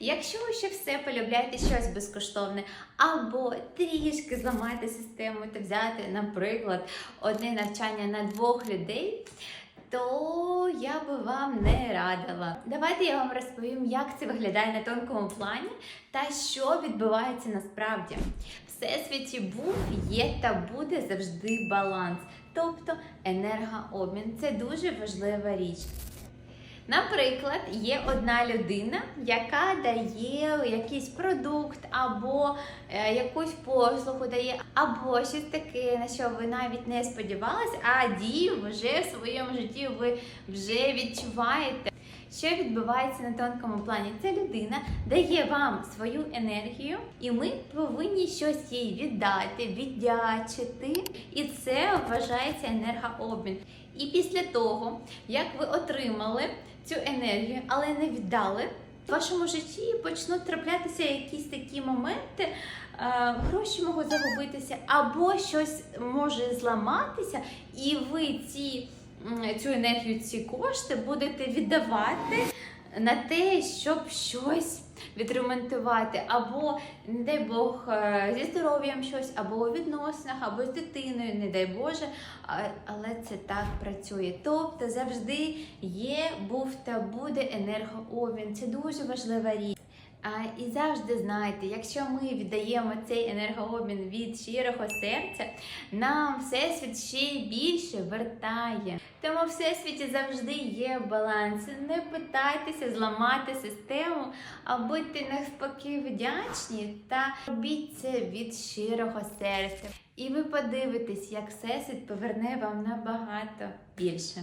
Якщо ви ще все полюбляєте щось безкоштовне, або трішки зламати систему та взяти, наприклад, одне навчання на двох людей, то я би вам не радила. Давайте я вам розповім, як це виглядає на тонкому плані та що відбувається насправді. Всесвіті був, є та буде завжди баланс, тобто енергообмін. Це дуже важлива річ. Наприклад, є одна людина, яка дає якийсь продукт або е, якусь послугу дає, або щось таке, на що ви навіть не сподівалися, а дії вже в своєму житті ви вже відчуваєте. Що відбувається на тонкому плані? Ця людина дає вам свою енергію, і ми повинні щось їй віддати, віддячити. І це вважається енергообмін. І після того, як ви отримали цю енергію, але не віддали, в вашому житті почнуть траплятися якісь такі моменти, е, гроші можуть загубитися, або щось може зламатися, і ви ці, цю енергію, ці кошти будете віддавати на те, щоб щось відремонтувати, або, не дай Бог, е, зі здоров'ям щось, або у відносинах, або з дитиною, не дай Боже. Але це так працює. Тобто завжди є, був та буде енергообмін. Це дуже важлива річ. І завжди знайте, якщо ми віддаємо цей енергообмін від щирого серця, нам всесвіт ще більше вертає. Тому всесвіті завжди є баланс. Не питайтеся зламати систему, а будьте навпаки вдячні та робіть це від щирого серця. І ви подивитесь, як всесвіт поверне вам набагато більше.